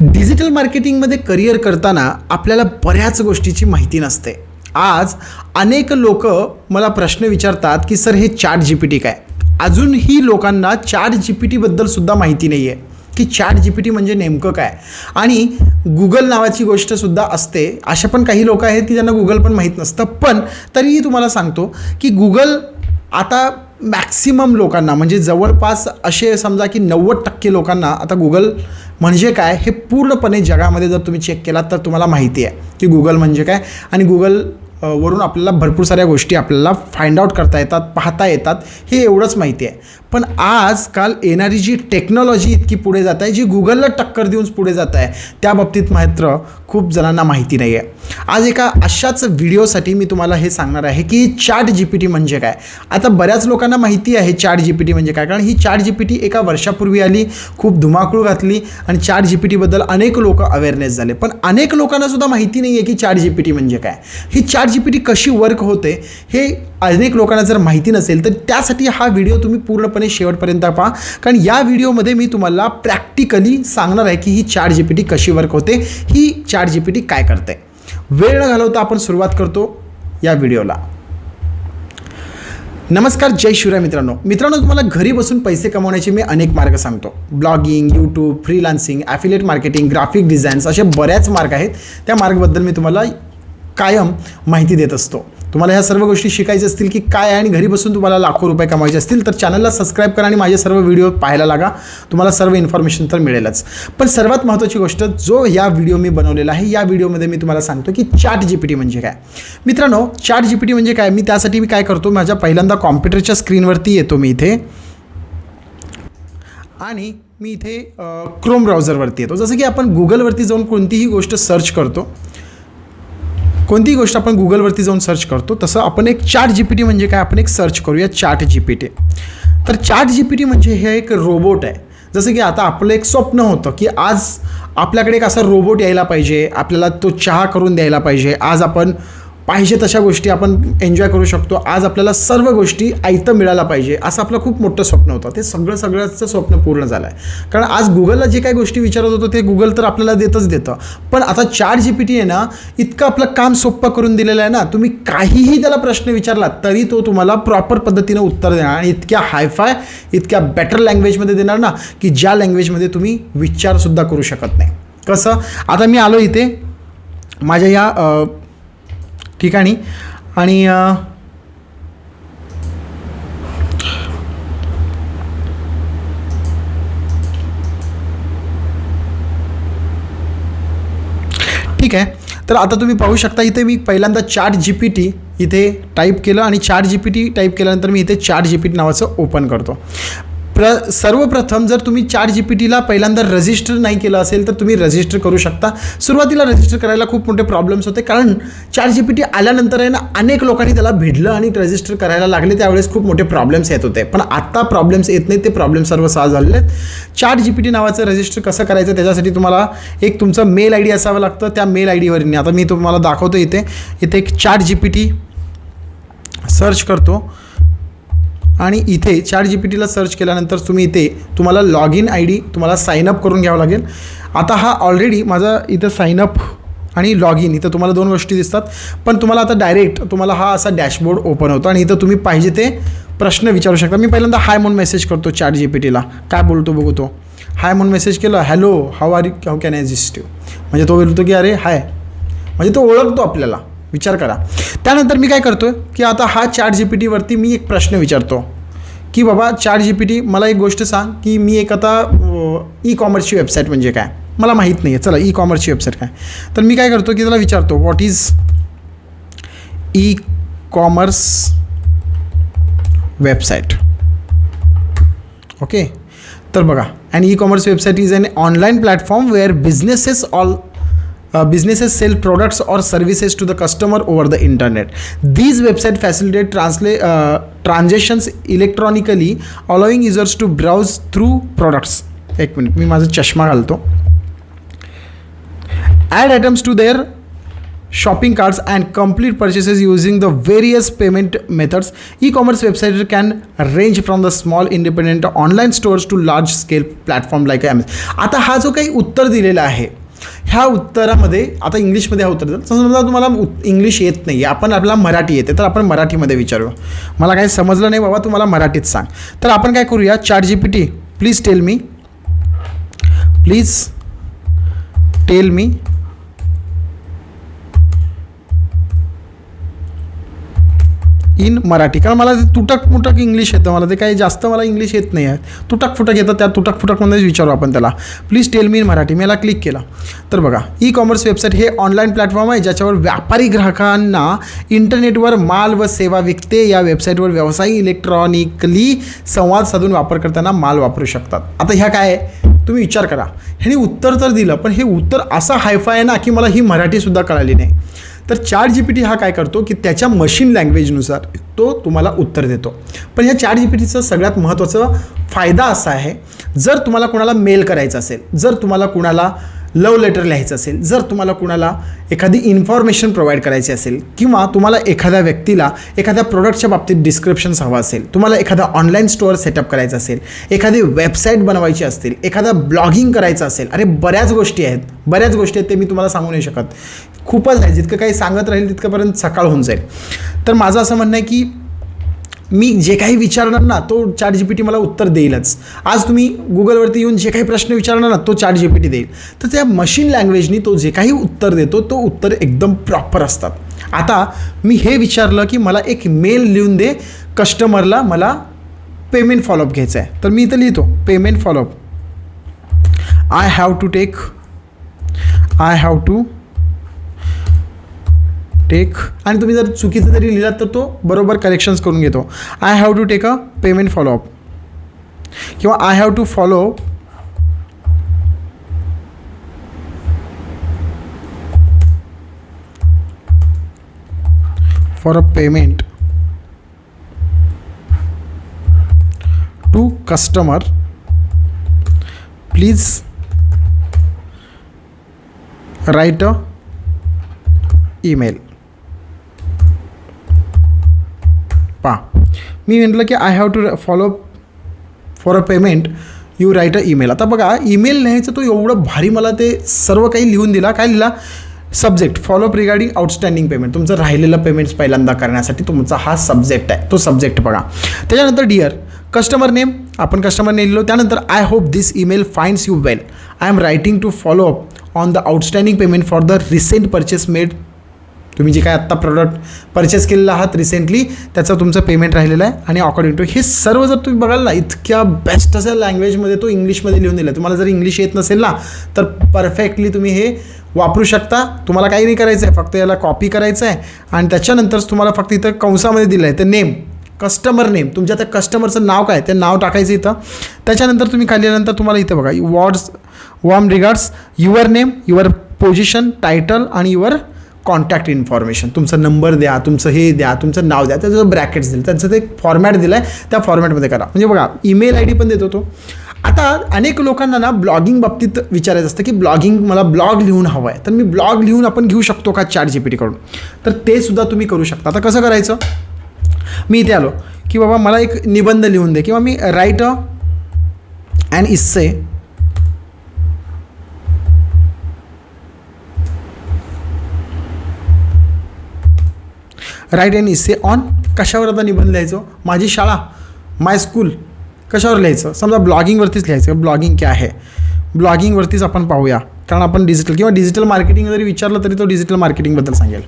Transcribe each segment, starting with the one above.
Digital मार्केटिंगमध्ये career करताना आपल्याला बऱ्याच गोष्टीची माहिती नसते. आज अनेक लोक मला प्रश्न विचारतात की सर हे चॅट जी पी टी काय? अजूनही लोकांना चॅट जी पी टीबद्दलसुद्धा माहिती नाही आहे की चॅट जी पी टी म्हणजे नेमकं काय? आणि गुगल नावाची गोष्टसुद्धा असते. अशा पण काही लोक आहेत की ज्यांना गुगल पण माहीत नसतं. पण तरीही तुम्हाला सांगतो की गुगल आता मॅक्सिमम लोकांना म्हणजे जवळपास असे समजा की नव्वद टक्के लोकांना आता गुगल म्हणजे काय? हे पूर्णपणे जगामध्ये जर तुम्ही चेक केलात तर तुम्हाला माहिती आहे की गुगल म्हणजे काय? आणि गुगल वरून आपल्याला भरपूर साऱ्या गोष्टी आपल्याला फाइंड आउट करता येतात पाहता येतात हे एवढंच माहिती आहे. पण आजकाल येणारी जी टेक्नॉलॉजी इतकी पुढे जात आहे जी गुगलला टक्कर देऊन पुढे जात आहे त्या बाबतीत मात्र खूप जणांना माहिती नाही आहे आज एका अशाच व्हिडिओसाठी मी तुम्हाला हे सांगणार आहे की चॅट जी पी टी म्हणजे काय? आता बऱ्याच लोकांना माहिती आहे चॅट जी पी टी म्हणजे काय? कारण ही चॅट जी पी टी एका वर्षापूर्वी आली खूप धुमाकूळ घातली आणि चॅट जी पी टीबद्दल अनेक लोक अवेअरनेस झाले. पण अनेक लोकांना सुद्धा माहिती नाही आहे की चॅट जी पी टी म्हणजे काय? ही चॅट जी पी टी कशी वर्क होते हे अनेक लोकांना जर माहिती नसेल तर त्यासाठी हा व्हिडिओ तुम्ही पूर्णपणे शेवटपर्यंत पहा. कारण या व्हिडिओमध्ये मी तुम्हाला प्रॅक्टिकली सांगणार आहे की ही चॅट जी पी टी कशी वर्क होते. ही चॅट जी पी टी काय करते वेळ न घालवता आपण सुरुवात करतो या व्हिडिओला. नमस्कार जय शिवराय मित्रांनो. मित्रांनो तुम्हाला घरी बसून पैसे कमवण्याचे मी अनेक मार्ग सांगतो. Blogging YouTube freelancing affiliate marketing graphic designs असे बऱ्याच मार्ग आहेत. त्या मार्गबद्दल मी तुम्हाला कायम माहिती देत असतो. तुम्हाला ह्या सर्व गोष्टी शिकायच्या असतील की काय आणि घरी बसून तुम्हाला लाखो रुपये कमायचे असतील तर चॅनलला सबस्क्राईब करा आणि माझे सर्व व्हिडिओ पाहायला लागा. तुम्हाला सर्व इन्फॉर्मेशन तर मिळेलच. पण सर्वात महत्त्वाची गोष्ट जो या व्हिडिओ मी बनवलेला आहे या व्हिडिओमध्ये मी तुम्हाला सांगतो की चॅट जी पी टी म्हणजे काय. मित्रांनो चॅट जी पी टी म्हणजे काय? मी त्यासाठी मी काय करतो माझ्या पहिल्यांदा कॉम्प्युटरच्या स्क्रीनवरती येतो मी इथे. आणि मी इथे क्रोम ब्राउझरवरती येतो. जसं की आपण गुगलवरती जाऊन कोणतीही गोष्ट सर्च करतो कोणतीही गोष्ट आपण गुगलवरती जाऊन सर्च करतो तसं आपण एक चॅट जी पी टी म्हणजे काय? आपण एक सर्च करूया चॅट जी पी टी तर चॅट जी पी टी म्हणजे हे एक रोबोट आहे. जसं की आता आपलं एक स्वप्न होतं की आज आपल्याकडे एक असा रोबोट यायला पाहिजे आपल्याला तो चहा करून द्यायला पाहिजे आज आपण पाहिजे तशा गोष्टी आपण एन्जॉय करू शकतो. आज आपल्याला सर्व गोष्टी आयतं मिळायला पाहिजे असं आपलं खूप मोठं स्वप्न होतं. ते सगळं सगळ्याचं स्वप्न पूर्ण झालं आहे कारण आज गुगलला जे काही गोष्टी विचारत होतो ते गुगल तर आपल्याला देतच देतं. पण आता चार जी पी टी आहे ना इतकं आपलं काम सोपं करून दिलेलं आहे ना तुम्ही काहीही त्याला प्रश्न विचारला तरी तो तुम्हाला प्रॉपर पद्धतीनं उत्तर देणार. आणि इतक्या हायफाय इतक्या बेटर लँग्वेजमध्ये देणार ना की ज्या लँग्वेजमध्ये तुम्ही विचारसुद्धा करू शकत नाही. कसं? आता मी आलो इथे माझ्या या ठिकाणी. आणि ठीक आहे. तर आता तुम्ही पाहू शकता इथे मी पहिल्यांदा चार्ट जी पी टी इथे टाईप केलं आणि chart G P T type केल्यानंतर मी इथे चार्ट जी पी टी नावाचं ओपन करतो. प्र सर्वप्रथम जर तुम्ही चार जी पी टीला पहिल्यांदा रजिस्टर नाही केलं असेल तर तुम्ही रजिस्टर करू शकता. सुरुवातीला रजिस्टर करायला खूप मोठे प्रॉब्लेम्स होते कारण चार जी पी टी आल्यानंतर आहे ना अनेक लोकांनी त्याला भिडलं आणि रजिस्टर करायला लागले. त्यावेळेस खूप मोठे प्रॉब्लेम्स येत होते. पण आत्ता प्रॉब्लेम्स येत नाही ते प्रॉब्लेम सर्व सॉल्व झालेले आहेत. चार जी पी टी नावाचं रजिस्टर कसं करायचं त्याच्यासाठी तुम्हाला एक तुमचं मेल आय डी असावं लागतं. त्या मेल आय डीवर आता मी तुम्हाला दाखवतो इथे. इथे एक चार जी पी टी सर्च करतो. आणि इथे चार जी पी टीला सर्च केल्यानंतर तुम्ही इथे तुम्हाला लॉग इन आय डी तुम्हाला साईनअप करून घ्यावं लागेल. आता हा ऑलरेडी माझा इथं साईनअप आणि लॉग इन इथं तुम्हाला दोन गोष्टी दिसतात. पण तुम्हाला आता डायरेक्ट तुम्हाला हा असा डॅशबोर्ड ओपन होतो आणि इथं तुम्ही पाहिजे ते प्रश्न विचारू शकता. मी पहिल्यांदा हाय म्हणून मेसेज करतो चॅट जी पी टीला काय बोलतो बघू तो. हाय म्हणून मेसेज केलं hello how are you how can assist you म्हणजे तो बोलतो की अरे हाय म्हणजे तो ओळखतो आपल्याला. विचार करा. त्यानंतर मी काय करतो की आता हा चॅट जी पी टीवरती मी एक प्रश्न विचारतो. की बाबा चॅट जी पी टी मला एक गोष्ट सांग की मी एक आता ई कॉमर्सची वेबसाईट म्हणजे काय? मला माहीत नाही आहे चला ई कॉमर्सची वेबसाईट काय? तर मी काय करतो की त्याला विचारतो what is E commerce website okay तर बघा and E commerce website is an online platform where businesses all uh, businesses sell products or services to the customer over the internet these website facilitate translate uh, transactions electronically allowing users to browse through products एक minute मी माझा चष्मा घालतो add items to their shopping carts and complete purchases using the various payment methods e-commerce websites can range from the small independent online stores to large scale platform like Amazon आता हा जो काही उत्तर दिलेला आहे ह्या उत्तरामध्ये आता इंग्लिशमध्ये हा उत्तर देतात समजा तुम्हाला उत- इंग्लिश येत नाही आपण आपल्याला मराठी येते तर आपण मराठीमध्ये विचारू. मला काही समजलं नाही बाबा तुम्हाला मराठीत सांग. तर आपण काय करूया chat G P T please tell me please tell me in Marathi. कारण मला ते तुटक मुटक इंग्लिश येतं. मला ते काही जास्त मला इंग्लिश येत नाही आहे. तुटक फुटक येतं त्या तुटक फुटकमध्येच विचारू आपण त्याला. Please tell me in Marathi. मी याला क्लिक केला. तर बघा ई कॉमर्स वेबसाईट हे ऑनलाईन प्लॅटफॉर्म आहे ज्याच्यावर व्यापारी ग्राहकांना इंटरनेटवर माल व सेवा विकते. या वेबसाईटवर व्यवसायी इलेक्ट्रॉनिकली संवाद साधून वापर करताना माल वापरू शकतात. आता ह्या काय आहे? तुम्ही विचार करा. ह्याने उत्तर तर दिलं पण हे उत्तर असं हायफाय आहे ना की मला ही मराठीसुद्धा कळाली नाही. तर चार जी पी टी हा काय करतो की त्याच्या मशीन लँग्वेजनुसार तो तुम्हाला उत्तर देतो. पण ह्या चार जी पी टीचं सगळ्यात महत्त्वाचं फायदा असा आहे जर तुम्हाला कोणाला मेल करायचं असेल जर तुम्हाला कुणाला लव लेटर लिहायचं असेल जर तुम्हाला कुणाला एखादी इन्फॉर्मेशन प्रोव्हाइड करायची असेल किंवा तुम्हाला एखाद्या व्यक्तीला एखाद्या प्रोडक्टच्या बाबतीत डिस्क्रिप्शन्स हवं असेल तुम्हाला एखादा ऑनलाईन स्टोअर सेटअप करायचं असेल एखादी वेबसाईट बनवायची असतील एखादा ब्लॉगिंग करायचं असेल अरे बऱ्याच गोष्टी आहेत बऱ्याच गोष्टी आहेत ते मी तुम्हाला सांगू नाही शकत. खूपच आहे जितकं काही सांगत राहील तितकंपर्यंत सकाळ होऊन जाईल. तर माझं असं म्हणणं आहे की मी जे काही विचारणार ना तो चॅट जी पी टी मला उत्तर देईलच. आज तुम्ही गुगलवरती येऊन जे काही प्रश्न विचारणार ना तो चॅट जी पी टी देईल. तर त्या मशीन लँग्वेजनी तो जे काही उत्तर देतो तो उत्तर एकदम प्रॉपर असतात. आता मी हे विचारलं की मला एक मेल लिहून दे कस्टमरला मला पेमेंट फॉलोअप घ्यायचं आहे तर मी इथं लिहितो payment follow up I have to take I have to take आणि तुम्ही जर चुकीचं जरी लिहिलात तर तो बरोबर करेक्शन्स करून घेतो. I have to take a payment follow up किंवा I have to follow for a payment to customer please write a email पा. मी म्हटलं की I have to follow for a payment you write a email आता बघा email लिहायचं तो एवढं भारी मला ते सर्व काही लिहून दिला. काय लिहिला? Subject follow up regarding outstanding payment तुमचं राहिलेलं पेमेंट्स पहिल्यांदा करण्यासाठी तुमचा हा सब्जेक्ट आहे. तो सब्जेक्ट बघा. त्याच्यानंतर डिअर कस्टमर नेम आपण कस्टमर नेम लिहिलो. त्यानंतर I hope this email finds you well I am writing to follow up on the outstanding payment for the recent purchase made तुम्ही जे काय आत्ता प्रॉडक्ट परचेस केलेलं आहात रिसेंटली त्याचं तुमचं पेमेंट राहिलेलं आहे. आणि अकॉर्डिंग टू हे सर्व जर तुम्ही बघाल ना इतक्या बेस्ट असं लँग्वेजमध्ये तो इंग्लिशमध्ये लिहून दिला तुम्हाला जर इंग्लिश येत नसेल ना तर परफेक्टली तुम्ही हे वापरू शकता. तुम्हाला काही नाही करायचं आहे फक्त याला कॉपी करायचं आहे आणि त्याच्यानंतरच तुम्हाला फक्त इथं कंसामध्ये दिलं आहे ते नेम कस्टमर नेम तुमच्या त्या कस्टमरचं नाव काय ते नाव टाकायचं इथं. त्याच्यानंतर तुम्ही खाली आल्यानंतर तुम्हाला इथं बघा words warm regards your name your position title आणि युअर कॉन्टॅक्ट इन्फॉर्मेशन तुमचा नंबर द्या तुमचं हे द्या तुमचं नाव द्या त्याचं ब्रॅकेट्स दिलं त्यांचं ते फॉर्मॅट दिलं आहे त्या फॉर्मॅटमध्ये करा. म्हणजे बघा ईमेल आय डी पण देतो तो. आता अनेक लोकांना ना ब्लॉगिंग बाबतीत विचारायचं असतं की ब्लॉगिंग मला ब्लॉग लिहून हवं आहे तर मी ब्लॉग लिहून आपण घेऊ शकतो का चार जी पी टीकडून तर ते सुद्धा तुम्ही करू शकता. आता कसं करायचं? मी इथे आलो की बाबा मला एक निबंध लिहून दे किंवा मी write a and essay write and essay on कशावर आता निबंध लिहायचो? माझी शाळा माय स्कूल कशावर लिहायचं? समजा ब्लॉगिंगवरतीच लिहायचं. ब्लॉगिंग काय आहे ब्लॉगिंगवरतीच आपण पाहूया. कारण आपण डिजिटल किंवा डिजिटल मार्केटिंग जरी विचारलं तरी तो डिजिटल मार्केटिंगबद्दल सांगेल.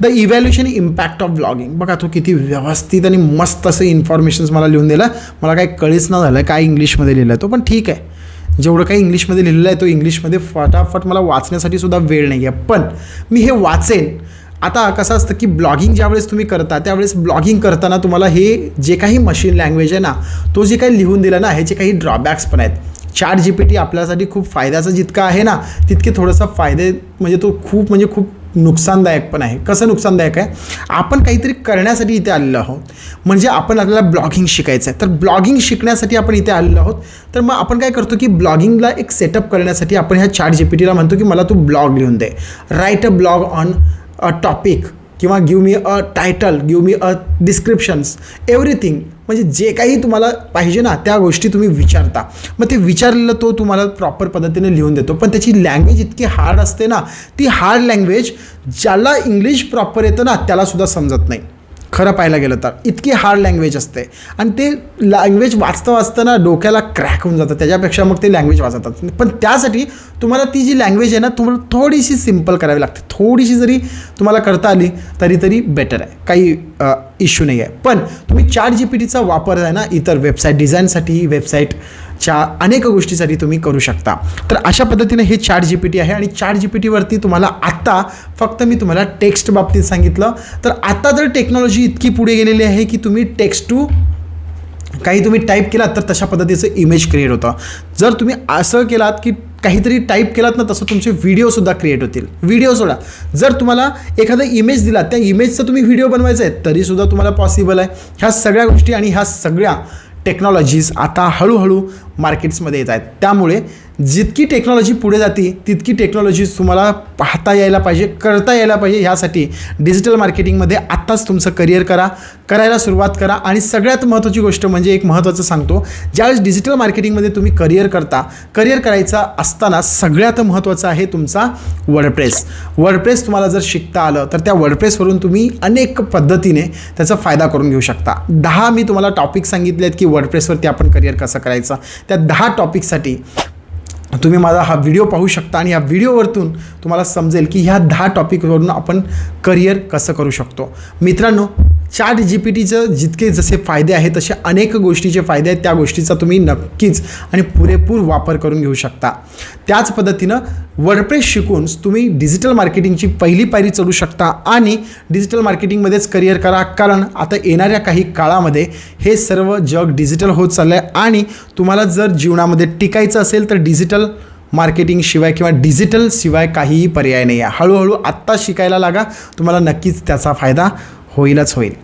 The evaluation impact of blogging बघा तो किती व्यवस्थित आणि मस्त असं इन्फॉर्मेशन्स मला लिहून दिलं. मला काही कळीच ना झालं काय इंग्लिशमध्ये लिहिलं आहे तो पण ठीक आहे. जेवढं काही इंग्लिशमध्ये लिहिलेलं आहे तो इंग्लिशमध्ये फटाफट मला वाचण्यासाठी सुद्धा वेळ नाही आहे पण मी हे वाचेन. आता कसं असतं की ब्लॉगिंग ज्यावेळेस तुम्ही करता त्यावेळेस ब्लॉगिंग करताना तुम्हाला हे जे काही मशीन लँग्वेज आहे ना तो जे काही लिहून दिला ना ह्याचे काही ड्रॉबॅक्स पण आहेत. चार जी पी टी आपल्यासाठी खूप फायद्याचं जितकं आहे ना तितके थोडंसं फायदे म्हणजे तो खूप म्हणजे खूप नुकसानदायक पण आहे. कसं नुकसानदायक आहे? आपण काहीतरी करण्यासाठी इथे आलेलो आहोत. म्हणजे आपण आपल्याला ब्लॉगिंग शिकायचं आहे. तर ब्लॉगिंग शिकण्यासाठी आपण इथे आलेलो आहोत. तर मग आपण काय करतो की ब्लॉगिंगला एक सेटअप करण्यासाठी आपण ह्या चार जी पी टीला म्हणतो की मला तू ब्लॉग लिहून दे. Write a blog on a topic किंवा give me a title give me a descriptions everything म्हणजे जे काही तुम्हाला पाहिजे ना त्या गोष्टी तुम्ही विचारता. मग ते विचारलेलं तो तुम्हाला प्रॉपर पद्धतीने लिहून देतो. पण त्याची लँग्वेज इतकी हार्ड असते ना ती हार्ड लँग्वेज ज्याला इंग्लिश प्रॉपर येतं ना त्यालासुद्धा समजत नाही. खरं पाहायला गेलं तर. इतकी हार्ड लँग्वेज असते. आणि ते लँग्वेज वाचता वाचताना डोक्याला क्रॅक होऊन जातं. त्याच्यापेक्षा मग ते लँग्वेज वाचतात. पण त्यासाठी तुम्हाला ती जी लँग्वेज आहे ना तुम्हाला थोडीशी सिंपल करावी लागते. थोडीशी जरी तुम्हाला करता आली तरी तरी बेटर आहे. काही इश्यू नाही आहे पण तुम्ही चार जी पी टीचा वापर आहे ना इतर वेबसाईट डिझाईनसाठी वेबसाईट च्या अनेक गोष्टीसाठी तुम्ही करू शकता. तर अशा पद्धतीने हे चार जी पी टी आहे आणि चार जी पी टीवरती तुम्हाला आत्ता फक्त मी तुम्हाला टेक्स्ट बाबतीत सांगितलं. तर आता जर टेक्नॉलॉजी इतकी पुढे गेलेली आहे की तुम्ही टेक्स्ट टू काही तुम्ही टाईप केलात तर तशा पद्धतीचं इमेज क्रिएट होतं. जर तुम्ही असं केलात की काहीतरी टाईप केलात ना तसं तुमचे व्हिडिओसुद्धा क्रिएट होतील. व्हिडिओ सोडा. जर तुम्हाला एखादा इमेज दिला त्या इमेजचा तुम्ही व्हिडिओ बनवायचा आहे तरीसुद्धा तुम्हाला पॉसिबल आहे. ह्या सगळ्या गोष्टी आणि ह्या सगळ्या टेक्नॉलॉजीज आता हळूहळू मार्केट्समध्ये येत आहेत. त्यामुळे जितकी टेक्नॉलॉजी पुढे जाते तितकी टेक्नॉलॉजीज तुम्हाला पाहता यायला पाहिजे करता यायला पाहिजे. ह्यासाठी डिजिटल मार्केटिंगमध्ये आत्ताच तुमचं करिअर करा करायला सुरुवात करा. आणि सगळ्यात महत्त्वाची गोष्ट म्हणजे एक महत्त्वाचं सांगतो ज्यावेळेस डिजिटल मार्केटिंगमध्ये तुम्ही करिअर करता करिअर करायचा असताना सगळ्यात महत्त्वाचं आहे तुमचा वर्डप्रेस वर्डप्रेस तुम्हाला जर शिकता आलं तर त्या वर्डप्रेसवरून तुम्ही अनेक पद्धतीने त्याचा फायदा करून घेऊ शकता. दहा मी तुम्हाला टॉपिक सांगितले आहेत की वर्डप्रेसवरती आपण करिअर कसं करायचं. त्या दहा टॉपिकसाठी तुम्ही माझा हा व्हिडिओ पाहू शकता आणि या व्हिडिओवरतून तुम्हाला समजेल की ह्या दहा टॉपिकवरून आपण करिअर कसं करू शकतो. मित्रांनो चॅट जी पी टीचं जितके जसे फायदे आहेत तसे अनेक गोष्टीचे फायदे आहेत. त्या गोष्टीचा तुम्ही नक्कीच आणि पुरेपूर वापर करून घेऊ शकता. त्याच पद्धतीनं वर्डप्रेस शिकून तुम्ही डिजिटल मार्केटिंगची पहिली पायरी चढू शकता आणि डिजिटल मार्केटिंगमध्येच करिअर करा. कारण आता येणाऱ्या काही काळामध्ये हे सर्व जग डिजिटल होत चाललं आहे आणि तुम्हाला जर जीवनामध्ये टिकायचं असेल तर डिजिटल मार्केटिंग शिवाय किंवा डिजिटल शिवाय काहीही पर्याय नाही आहे हळूहळू आत्ता शिकायला लागा. तुम्हाला नक्कीच त्याचा फायदा होईलच होईल.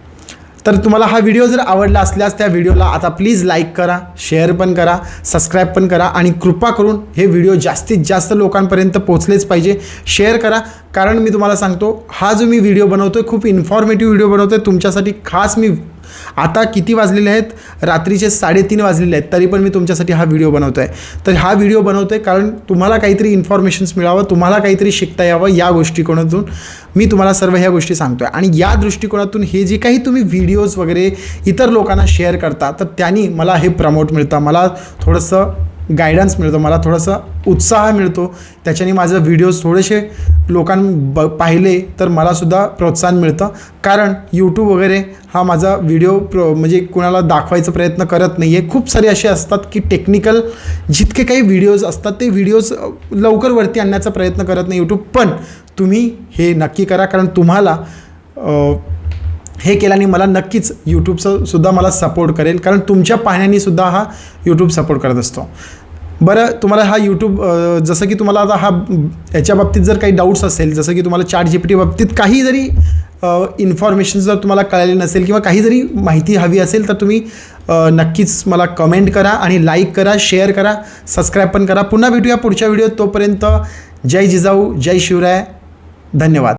तर तुम्हाला हा व्हिडिओ जर आवडला असल्यास त्या व्हिडिओला आता प्लीज लाईक करा शेअर पण करा सबस्क्राईब पण करा आणि कृपा करून हे व्हिडिओ जास्तीत जास्त लोकांपर्यंत पोचलेच पाहिजे. शेअर करा कारण मी तुम्हाला सांगतो हा जो मी व्हिडिओ बनवतो आहे खूप इन्फॉर्मेटिव्ह व्हिडिओ बनवतो आहे तुमच्यासाठी खास मी आता किती वाजलेले आहेत? रात्रीचे साडेतीन वाजलेले आहेत. तरी पण मी तुमच्यासाठी हा व्हिडिओ बनवतो आहे तर हा व्हिडिओ बनवतो आहे कारण तुम्हाला काहीतरी इन्फॉर्मेशन्स मिळावं तुम्हाला काहीतरी शिकता यावं या गोष्टीकोनातून मी तुम्हाला सर्व ह्या गोष्टी सांगतो आहे आणि या दृष्टिकोनातून हे जे काही तुम्ही व्हिडिओज वगैरे इतर लोकांना शेअर करता तर त्यांनी मला हे प्रमोट मिळतं. मला थोडंसं गायडन्स मिळतो मला थोडंसं उत्साह मिळतो. त्याच्याने माझं व्हिडिओज थोडेसे लोकां ब पाहिले तर मलासुद्धा प्रोत्साहन मिळतं. कारण यूट्यूब वगैरे हा माझा व्हिडिओ प्रो म्हणजे कुणाला दाखवायचा प्रयत्न करत नाही आहे खूप सारे असे असतात की टेक्निकल जितके काही व्हिडिओज असतात ते व्हिडिओज लवकर वरती आणण्याचा प्रयत्न करत नाही यूट्यूब पण तुम्ही हे नक्की करा कारण तुम्हाला हे केल्याने मला नक्कीच यूट्यूबचं सुद्धा मला सपोर्ट करेल. कारण तुमच्या पाहण्याने सुद्धा हा यूट्यूब सपोर्ट करत असतो. बरं तुम्हाला हा यूट्यूब जसं की तुम्हाला आता हा याच्या बाबतीत जर काही डाऊट्स असेल जसं की तुम्हाला चार्ट जी पी टी बाबतीत काही जरी इन्फॉर्मेशन जर तुम्हाला कळाली नसेल किंवा काही जरी माहिती हवी असेल तर तुम्ही नक्कीच मला कमेंट करा आणि लाईक करा शेअर करा सबस्क्राईब पण करा. पुन्हा भेटूया पुढच्या व्हिडिओत तोपर्यंत. जय जिजाऊ जय शिवराय. धन्यवाद.